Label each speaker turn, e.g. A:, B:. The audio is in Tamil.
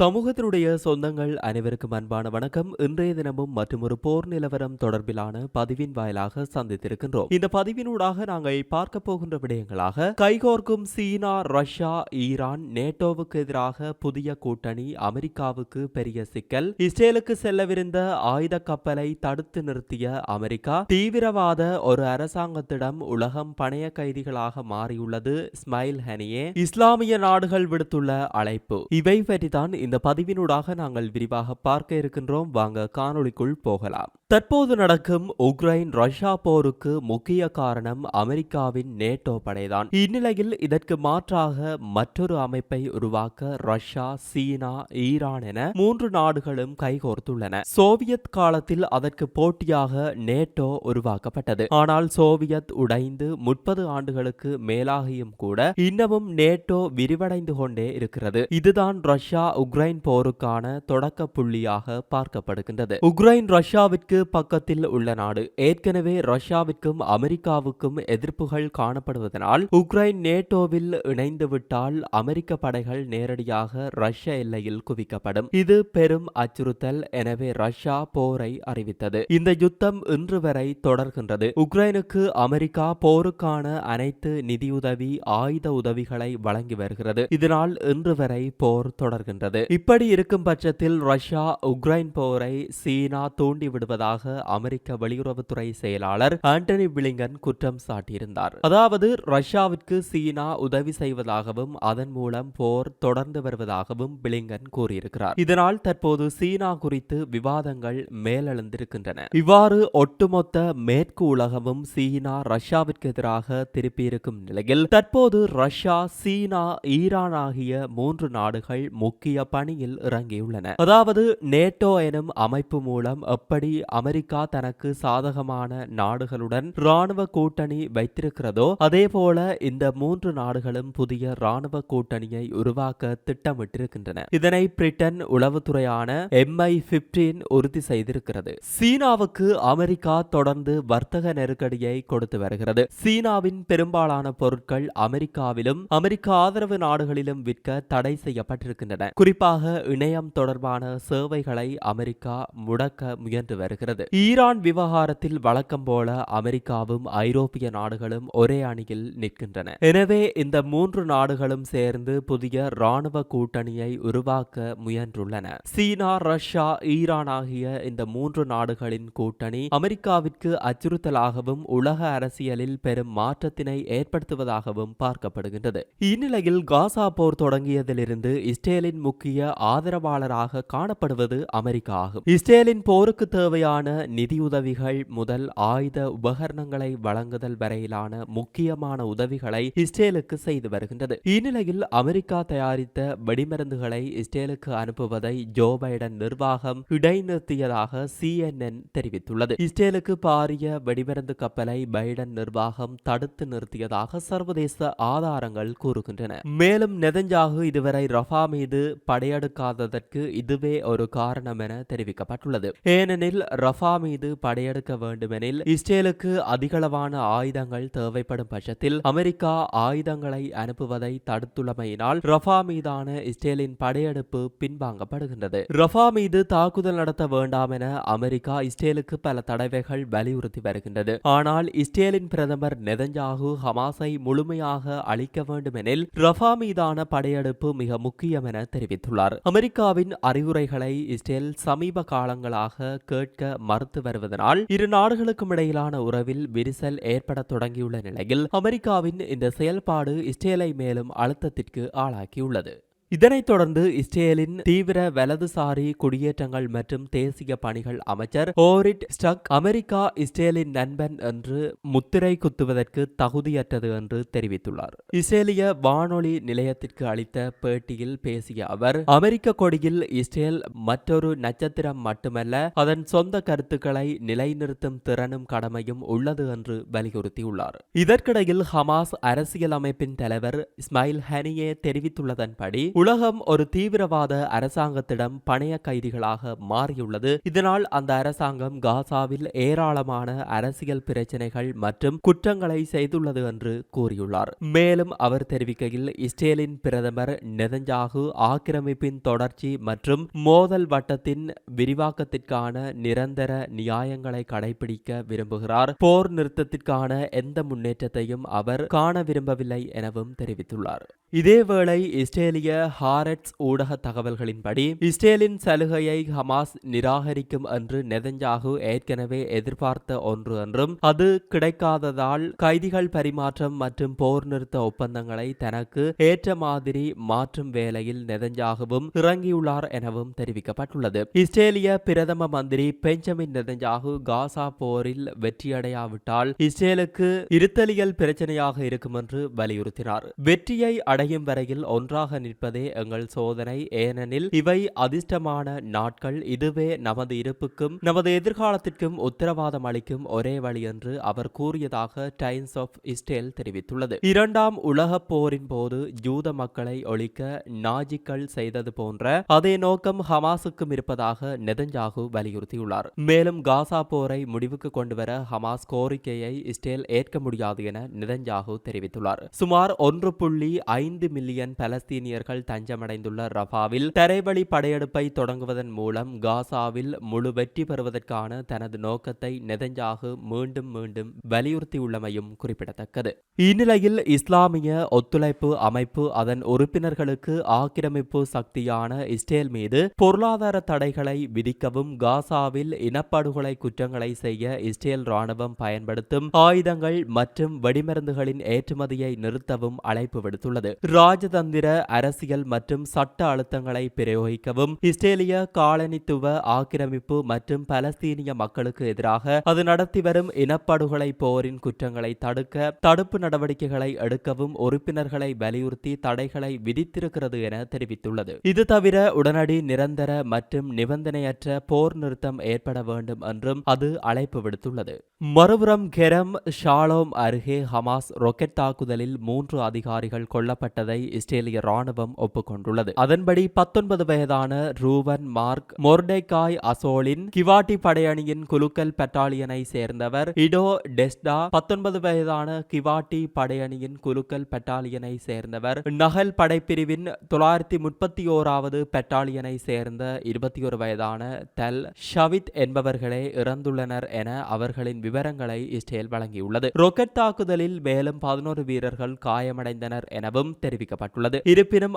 A: சமூகத்தினுடைய சொந்தங்கள் அனைவருக்கும் அன்பான வணக்கம். இன்றைய தினமும் மற்றும் ஒரு போர் நிலவரம் தொடர்பிலான பதிவின் வாயிலாக சந்தித்திருக்கின்றோம். இந்த பதிவினூடாக நாங்கள் பார்க்க போகின்ற விடயங்களாக கைகோர்க்கும் சீனா ரஷ்யா ஈரான் நேட்டோவுக்கு எதிராக புதிய கூட்டணி அமெரிக்காவுக்கு பெரிய சிக்கல் இஸ்ரேலுக்கு செல்லவிருந்த ஆயுத கப்பலை தடுத்து நிறுத்திய அமெரிக்கா தீவிரவாத ஒரு அரசாங்கத்திடம் உலகம் பணைய கைதிகளாக மாறியுள்ளது ஸ்மைல் ஹனியே இஸ்லாமிய நாடுகள் விடுத்துள்ள அழைப்பு. இவை பற்றிதான் இந்த பதிவினூடாக நாங்கள் விரிவாக பார்க்க இருக்கின்றோம். வாங்க காணொளிக்குள் போகலாம். தற்போது நடக்கும் உக்ரைன் ரஷ்யா போருக்கு முக்கிய காரணம் அமெரிக்காவின் நேட்டோ படைதான். இந்நிலையில் இதற்கு மாற்றாக மற்றொரு அமைப்பை உருவாக்க ரஷ்யா சீனா ஈரான் என மூன்று நாடுகளும் கைகோர்த்துள்ளன. சோவியத் காலத்தில் அதற்கு போட்டியாக நேட்டோ உருவாக்கப்பட்டது. ஆனால் சோவியத் உடைந்து முப்பது ஆண்டுகளுக்கு மேலாகியும் கூட இன்னமும் நேட்டோ விரிவடைந்து கொண்டே இருக்கிறது. இதுதான் ரஷ்யா உக்ரைன் போருக்கான தொடக்க புள்ளியாக பார்க்கப்படுகின்றது. உக்ரைன் ரஷ்யாவிற்கு பக்கத்தில் உள்ள நாடு. ஏற்கனவே ரஷ்யாவிற்கும் அமெரிக்காவுக்கும் எதிர்ப்புகள் காணப்படுவதனால் உக்ரைன் நேட்டோவில் இணைந்துவிட்டால் அமெரிக்க படைகள் நேரடியாக ரஷ்ய எல்லையில் குவிக்கப்படும். இது பெரும் அச்சுறுத்தல் எனவே ரஷ்யா போரை அறிவித்தது. இந்த யுத்தம் இன்று வரை தொடர்கின்றது. உக்ரைனுக்கு அமெரிக்கா போருக்கான அனைத்து நிதியுதவி ஆயுத உதவிகளை வழங்கி வருகிறது. இதனால் இன்று வரை போர் தொடர்கின்றது. இப்படி இருக்கும் பட்சத்தில் ரஷ்யா உக்ரைன் போரை சீனா தூண்டி விடுவதாக இருப்பதாக அமெரிக்க வெளியுறவுத்துறை செயலாளர் ஆண்டனி பிளிங்கன் குற்றம் சாட்டியிருந்தார். அதாவது ரஷ்யாவிற்கு சீனா உதவி செய்வதாகவும் அதன் மூலம் போர் தொடர்ந்து வருவதாகவும் பிளிங்கன் கூறியிருக்கிறார். இதனால் தற்போது சீனா குறித்து விவாதங்கள் மேலெழுந்திருக்கின்றன. இவ்வாறு ஒட்டுமொத்த மேற்கு உலகமும் சீனா ரஷ்யாவிற்கு எதிராக திருப்பியிருக்கும் நிலையில் தற்போது ரஷ்யா சீனா ஈரான் ஆகிய மூன்று நாடுகள் முக்கிய பணியில் இறங்கியுள்ளன. அதாவது நேட்டோ எனும் அமைப்பு மூலம் எப்படி அமெரிக்கா தனக்கு சாதகமான நாடுகளுடன் ராணுவ கூட்டணி வைத்திருக்கிறதோ அதே போல இந்த மூன்று நாடுகளும் புதிய ராணுவ கூட்டணியை உருவாக்க திட்டமிட்டிருக்கின்றன. இதனை பிரிட்டன் உளவுத்துறையான எம்ஐ பிப்டீன் உறுதி செய்திருக்கிறது. சீனாவுக்கு அமெரிக்கா தொடர்ந்து வர்த்தக நெருக்கடியை கொடுத்து வருகிறது. சீனாவின் பெரும்பாலான பொருட்கள் அமெரிக்காவிலும் அமெரிக்க ஆதரவு நாடுகளிலும் விற்க தடை செய்யப்பட்டிருக்கின்றன. குறிப்பாக இணையம் தொடர்பான சேவைகளை அமெரிக்கா முடக்க முயன்று வருகிறது. ஈரான் விவகாரத்தில் வழக்கம் போல அமெரிக்காவும் ஐரோப்பிய நாடுகளும் ஒரே அணியில் நிற்கின்றன. எனவே இந்த மூன்று நாடுகளும் சேர்ந்து புதிய ராணுவ கூட்டணியை உருவாக்க முயன்றுள்ளன. சீனா ரஷ்யா ஈரான் ஆகிய இந்த மூன்று நாடுகளின் கூட்டணி அமெரிக்காவிற்கு அச்சுறுத்தலாகவும் உலக அரசியலில் பெரும் மாற்றத்தினை ஏற்படுத்துவதாகவும் பார்க்கப்படுகின்றது. இந்நிலையில் காசா போர் தொடங்கியதிலிருந்து இஸ்ரேலின் முக்கிய ஆதரவாளராக காணப்படுவது அமெரிக்கா ஆகும். இஸ்ரேலின் போருக்கு தேவையான நிதியுதவிகள் முதல் ஆயுத உபகரணங்களை வழங்குதல் வரையிலான முக்கியமான உதவிகளை இஸ்ரேலுக்கு செய்து வருகின்றது. இந்நிலையில் அமெரிக்கா தயாரித்த வெடிமருந்துகளை இஸ்ரேலுக்கு அனுப்புவதை ஜோ பைடன் நிர்வாகம் இடைநிறுத்தியதாக சிஎன்என் தெரிவித்துள்ளது. இஸ்ரேலுக்கு பாரிய வெடிமருந்து கப்பலை பைடன் நிர்வாகம் தடுத்து நிறுத்தியதாக சர்வதேச ஆதாரங்கள் கூறுகின்றன. மேலும் நெதஞ்சாகு இதுவரை ரஃபா மீது படையெடுக்காததற்கு இதுவே ஒரு காரணம் என தெரிவிக்கப்பட்டுள்ளது. ஏனெனில் ரஃபா மீது படையெடுக்க வேண்டுமெனில் இஸ்ரேலுக்கு அதிகளவான ஆயுதங்கள் தேவைப்படும் பட்சத்தில் அமெரிக்கா ஆயுதங்களை அனுப்புவதை தடுத்துள்ளமையினால் ரஃபா மீதான இஸ்ரேலின் படையெடுப்பு பின்வாங்கப்படுகின்றது. ரஃபா மீது தாக்குதல் நடத்த வேண்டாம் என அமெரிக்கா இஸ்ரேலுக்கு பல தடவைகள் வலியுறுத்தி வருகின்றது. ஆனால் இஸ்ரேலின் பிரதமர் நெதஞ்சாகு ஹமாஸை முழுமையாக அழிக்க வேண்டுமெனில் ரஃபா மீதான படையெடுப்பு மிக முக்கியம் என தெரிவித்துள்ளார். அமெரிக்காவின் அறிவுரைகளை இஸ்ரேல் சமீப காலங்களாக கேட்க மறுத்து வருவதனால் இரு நாடுகளுக்கும் இடையிலான உறவில் விரிசல் ஏற்பட தொடங்கியுள்ள நிலையில் அமெரிக்காவின் இந்த செயல்பாடு இஸ்ரேலை மேலும் அழுத்தத்திற்கு ஆளாக்கியுள்ளது இதனைத் தொடர்ந்து இஸ்ரேலின் தீவிர வலதுசாரி குடியேற்றங்கள் மற்றும் தேசிய பணிகள் அமைச்சர் ஓரிட் ஸ்டக் அமெரிக்கா இஸ்ரேலின் நண்பன் என்று முத்திரை குத்துவதற்கு தகுதியற்றது என்று தெரிவித்துள்ளார். இஸ்ரேலிய வானொலி நிலையத்திற்கு அளித்த பேட்டியில் பேசிய அவர் அமெரிக்க கொடியில் இஸ்ரேல் மற்றொரு நட்சத்திரம் மட்டுமல்ல அதன் சொந்த கருத்துக்களை நிலைநிறுத்தும் திறனும் கடமையும் உள்ளது என்று வலியுறுத்தியுள்ளார். இதற்கிடையில் ஹமாஸ் அரசியல் அமைப்பின் தலைவர் இஸ்மாயில் ஹனியே தெரிவித்துள்ளதன்படி உலகம் ஒரு தீவிரவாத அரசாங்கத்திடம் பணைய கைதிகளாக மாறியுள்ளது. இதனால் அந்த அரசாங்கம் காசாவில் ஏராளமான அரசியல் பிரச்சனைகள் மற்றும் குற்றங்களை செய்துள்ளது என்று கூறியுள்ளார். மேலும் அவர் தெரிவிக்கையில் இஸ்ரேலின் பிரதமர் நெதஞ்சாகு ஆக்கிரமிப்பின் தொடர்ச்சி மற்றும் மோதல் வட்டத்தின் விரிவாக்கத்திற்கான நிரந்தர நியாயங்களை கடைபிடிக்க விரும்புகிறார். போர் நிறுத்தத்திற்கான எந்த முன்னேற்றத்தையும் அவர் காண விரும்பவில்லை எனவும் தெரிவித்துள்ளார். இதேவேளை இஸ்ரேலிய ஹாரட்ஸ் ஊடக தகவல்களின்படி இஸ்ரேலின் சலுகையை ஹமாஸ் நிராகரிக்கும் என்று நெதஞ்சாகு ஏற்கனவே எதிர்பார்த்த ஒன்று என்றும் அது கிடைக்காததால் கைதிகள் பரிமாற்றம் மற்றும் போர் நிறுத்த ஒப்பந்தங்களை தனக்கு ஏற்ற மாதிரி மாற்றும் வேலையில் நெதஞ்சாகவும் இறங்கியுள்ளார் எனவும் தெரிவிக்கப்பட்டுள்ளது. இஸ்ரேலிய பிரதம மந்திரி பெஞ்சமின் நெதஞ்சாகு காசா போரில் வெற்றியடையாவிட்டால் இஸ்ரேலுக்கு இருத்தலியல் பிரச்சனையாக இருக்கும் என்று வலியுறுத்தினார். வெற்றியை அடையும் வரையில் ஒன்றாக நிற்பதே எங்கள் சோதனை. ஏனெனில் இவை அதிர்ஷ்டமான நாட்கள். இதுவே நமது இருப்புக்கும் நமது எதிர்காலத்திற்கும் உத்தரவாதம் அளிக்கும் ஒரே வழி என்று அவர் கூறியதாக டைம்ஸ் ஆஃப் இஸ்ரேல் தெரிவித்துள்ளது. இரண்டாம் உலக போரின் போது ஜூத மக்களை ஒழிக்க நாஜிக்கள் செய்தது போன்ற அதே நோக்கம் ஹமாஸுக்கும் இருப்பதாக நெதஞ்சாகு வலியுறுத்தியுள்ளார். மேலும் காசா போரை முடிவுக்கு கொண்டுவர ஹமாஸ் கோரிக்கையை இஸ்ரேல் ஏற்க முடியாது என நெதஞ்சாகு தெரிவித்துள்ளார். சுமார் ஒன்று புள்ளி ஐந்து மில்லியன் பலஸ்தீனியர்கள் தஞ்சமடைந்துள்ள ரஃபாவில் தரைவழி படையெடுப்பை தொடங்குவதன் மூலம் காசாவில் முழு வெற்றி பெறுவதற்கான தனது நோக்கத்தை நெதஞ்சாகு மீண்டும் மீண்டும் வலியுறுத்தியுள்ளமையும் குறிப்பிடத்தக்கது. இந்நிலையில் இஸ்லாமிய ஒத்துழைப்பு அமைப்பு அதன் உறுப்பினர்களுக்கு ஆக்கிரமிப்பு சக்தியான இஸ்ரேல் மீது பொருளாதார தடைகளை விதிக்கவும் காசாவில் இனப்படுகொலை குற்றங்களை செய்ய இஸ்ரேல் ராணுவம் பயன்படுத்தும் ஆயுதங்கள் மற்றும் வெடிமருந்துகளின் ஏற்றுமதியை நிறுத்தவும் அழைப்பு விடுத்துள்ளது. ராஜதந்திர அரசியல் மற்றும் சட்ட அழுத்தங்களை பிரயோகிக்கவும். இஸ்ரேலிய காலனித்துவ ஆக்கிரமிப்பு மற்றும் பலஸ்தீனிய மக்களுக்கு எதிராக அது நடத்தி வரும் இனப்படுகொலை போரின் குற்றங்களை தடுக்க தடுப்பு நடவடிக்கைகளை எடுக்கவும் உறுப்பினர்களை வலியுறுத்தி தடைகளை விதித்திருக்கிறது என தெரிவித்துள்ளது. இது தவிர உடனடி நிரந்தர மற்றும் நிபந்தனையற்ற போர் நிறுத்தம் ஏற்பட வேண்டும் என்றும் அது அழைப்பு விடுத்துள்ளது. மறுபுறம் கெரம் ஷாலோம் அருகே ஹமாஸ் ராக்கெட் தாக்குதலில் மூன்று அதிகாரிகள் கொல்லப்பட்டதை இஸ்ரேலிய ராணுவம் ஒப்புக்கொண்டுள்ளது. அதன்படி பத்தொன்பது வயதான ரூவன் மார்க் மொர்டேகாய் அசோலின் கிவாட்டி படையணியின் குலுக்கல் பெட்டாலியனை சேர்ந்தவர் இடோ டெஸ்டா பத்தொன்பது வயதான கிவாட்டி படையணியின் குலுக்கல் பெட்டாலியனை சேர்ந்தவர் நகல் படைப்பிரிவின் தொள்ளாயிரத்தி முப்பத்தி ஓராவது பெட்டாலியனை சேர்ந்த இருபத்தி ஒரு வயதான தல் ஷவித் என்பவர்களே இறந்துள்ளனர் என அவர்களின் விவரங்களை இஸ்ரேல் வழங்கியுள்ளது. ராக்கெட் தாக்குதலில் மேலும் பதினோரு வீரர்கள் காயமடைந்தனர் எனவும் தெரிவிக்கப்பட்டுள்ளது. இருப்பினும்